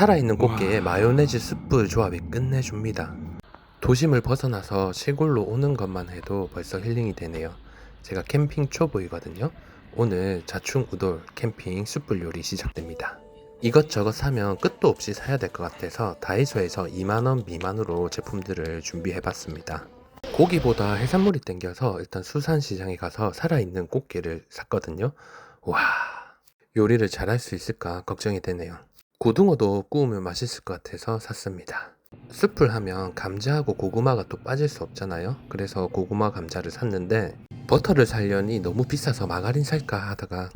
살아있는 꽃게에 마요네즈 숯불 조합이 끝내줍니다. 도심을 벗어나서 시골로 오는 것만 해도 벌써 힐링이 되네요. 제가 캠핑 초보이거든요. 오늘 자충 우돌 캠핑 숯불 요리 시작됩니다. 이것저것 사면 끝도 없이 사야 될 것 같아서 다이소에서 2만원 미만으로 제품들을 준비해봤습니다. 고기보다 해산물이 땡겨서 일단 수산시장에 가서 살아있는 꽃게를 샀거든요. 와, 요리를 잘할 수 있을까 걱정이 되네요. 고등어도 구우면 맛있을 것 같아서 샀습니다. 숯불 하면 감자하고 고구마가 또 빠질 수 없잖아요. 그래서 고구마 감자를 샀는데 버터를 살려니 너무 비싸서 마가린 살까 하다가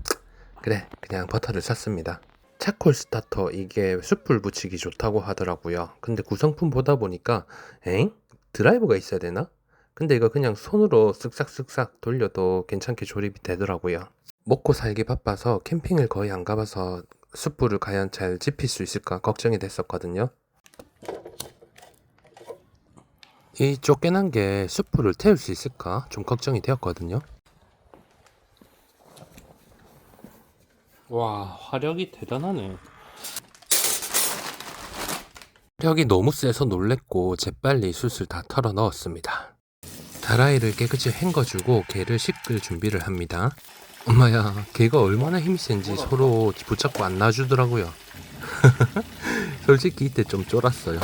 그래 그냥 버터를 샀습니다. 차콜 스타터 이게 숯불 붙이기 좋다고 하더라고요. 근데 구성품 보다 보니까 엥? 드라이버가 있어야 되나? 근데 이거 그냥 손으로 쓱싹쓱싹 돌려도 괜찮게 조립이 되더라고요. 먹고 살기 바빠서 캠핑을 거의 안 가봐서 숯불을 과연 잘 지필 수 있을까 걱정이 됐었거든요. 이 쫓겨난 게 숯불을 태울 수 있을까 좀 걱정이 되었거든요. 와 화력이 대단하네 력이 너무 세서 놀랬고 재빨리 숯을 다 털어 넣었습니다. 다라이를 깨끗이 헹궈주고 게를 씻을 준비를 합니다. 엄마야, 게가 얼마나 힘이 센지 서로 붙잡고 안 놔주더라고요. 솔직히 이때 좀 쫄았어요.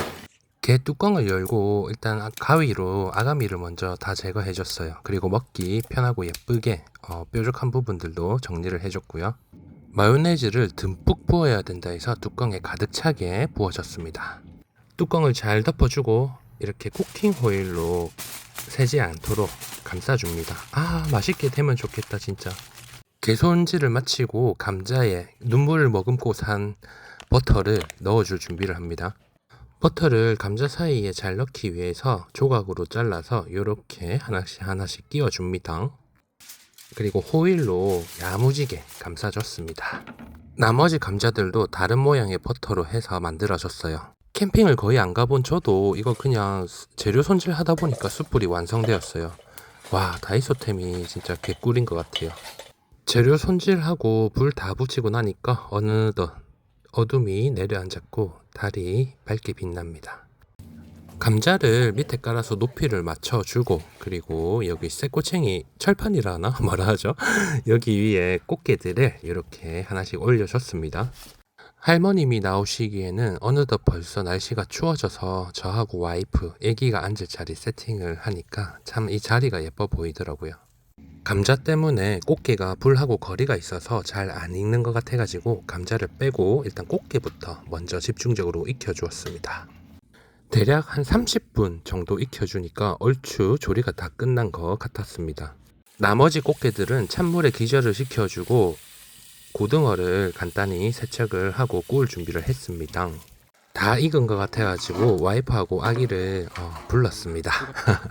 게 뚜껑을 열고 일단 가위로 아가미를 먼저 다 제거해줬어요. 그리고 먹기 편하고 예쁘게 어, 뾰족한 부분들도 정리를 해줬고요. 마요네즈를 듬뿍 부어야 된다 해서 뚜껑에 가득 차게 부어줬습니다. 뚜껑을 잘 덮어주고 이렇게 쿠킹 호일로 새지 않도록 감싸줍니다. 아 맛있게 되면 좋겠다 진짜. 개손질을 마치고 감자에 눈물을 머금고 산 버터를 넣어줄 준비를 합니다. 버터를 감자 사이에 잘 넣기 위해서 조각으로 잘라서 이렇게 하나씩 하나씩 끼워줍니다. 그리고 호일로 야무지게 감싸줬습니다. 나머지 감자들도 다른 모양의 버터로 해서 만들어졌어요. 캠핑을 거의 안 가본 저도 이거 그냥 재료 손질 하다 보니까 숯불이 완성되었어요. 와, 다이소템이 진짜 개꿀인 것 같아요. 재료 손질하고 불 다 붙이고 나니까 어느덧 어둠이 내려앉았고 달이 밝게 빛납니다. 감자를 밑에 깔아서 높이를 맞춰주고 그리고 여기 쇠꼬챙이 철판이라나 뭐라 하죠? 여기 위에 꽃게들을 이렇게 하나씩 올려줬습니다. 할머님이 나오시기에는 어느덧 벌써 날씨가 추워져서 저하고 와이프, 애기가 앉을 자리 세팅을 하니까 참 이 자리가 예뻐 보이더라고요. 감자 때문에 꽃게가 불하고 거리가 있어서 잘 안 익는 것 같아가지고 감자를 빼고 일단 꽃게부터 먼저 집중적으로 익혀주었습니다. 대략 한 30분 정도 익혀주니까 얼추 조리가 다 끝난 것 같았습니다. 나머지 꽃게들은 찬물에 기절을 시켜주고 고등어를 간단히 세척을 하고 구울 준비를 했습니다. 다 익은 것 같아가지고 와이프하고 아기를 어, 불렀습니다.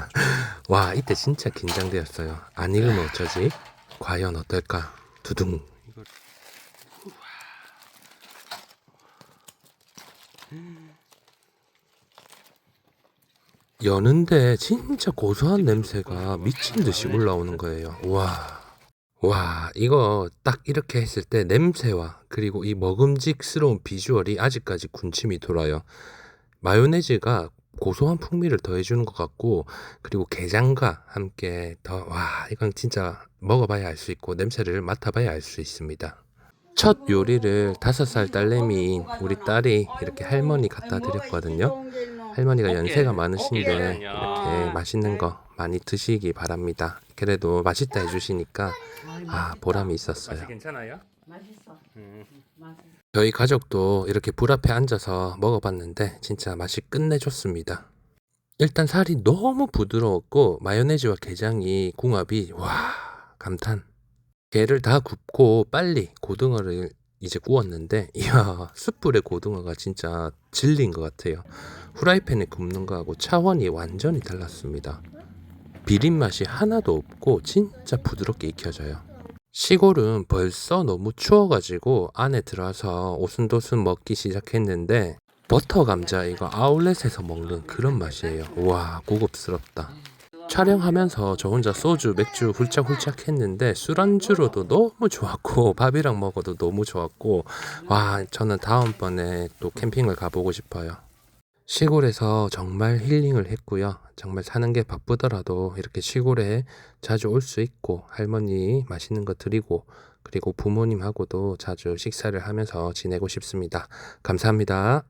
와 이때 진짜 긴장되었어요. 안 익으면 어쩌지? 과연 어떨까? 두둥. 여는데 진짜 고소한 냄새가 미친 듯이 올라오는 거예요. 와. 와, 이거 딱 이렇게 했을 때 냄새와 그리고 이 먹음직스러운 비주얼이 아직까지 군침이 돌아요. 마요네즈가 고소한 풍미를 더해주는 것 같고, 그리고 게장과 함께 더, 와, 이건 진짜 먹어봐야 알 수 있고, 냄새를 맡아봐야 알 수 있습니다. 첫 요리를 다섯 살 딸내미인 우리 딸이 이렇게 할머니 갖다 드렸거든요. 할머니가 연세가 많으신데 이렇게 맛있는 거 많이 드시기 바랍니다. 그래도 맛있다 해주시니까 아 보람이 있었어요. 괜찮아요? 맛있어. 음. 맛있어. 저희 가족도 이렇게 불 앞에 앉아서 먹어봤는데 진짜 맛이 끝내줬습니다. 일단 살이 너무 부드러웠고 마요네즈와 게장이 궁합이 와 감탄. 게를 다 굽고 빨리 고등어를 이제 구웠는데 이야 숯불에 고등어가 진짜 진리인 것 같아요. 후라이팬에 굽는 거하고 차원이 완전히 달랐습니다. 비린 맛이 하나도 없고 진짜 부드럽게 익혀져요. 시골은 벌써 너무 추워가지고 안에 들어와서 오순도순 먹기 시작했는데 버터 감자 이거 아울렛에서 먹는 그런 맛이에요. 와 고급스럽다. 촬영하면서 저 혼자 소주, 맥주 훌쩍훌쩍 했는데 술안주로도 너무 좋았고 밥이랑 먹어도 너무 좋았고 와 저는 다음번에 또 캠핑을 가보고 싶어요. 시골에서 정말 힐링을 했고요. 정말 사는 게 바쁘더라도 이렇게 시골에 자주 올 수 있고 할머니 맛있는 거 드리고 그리고 부모님하고도 자주 식사를 하면서 지내고 싶습니다. 감사합니다.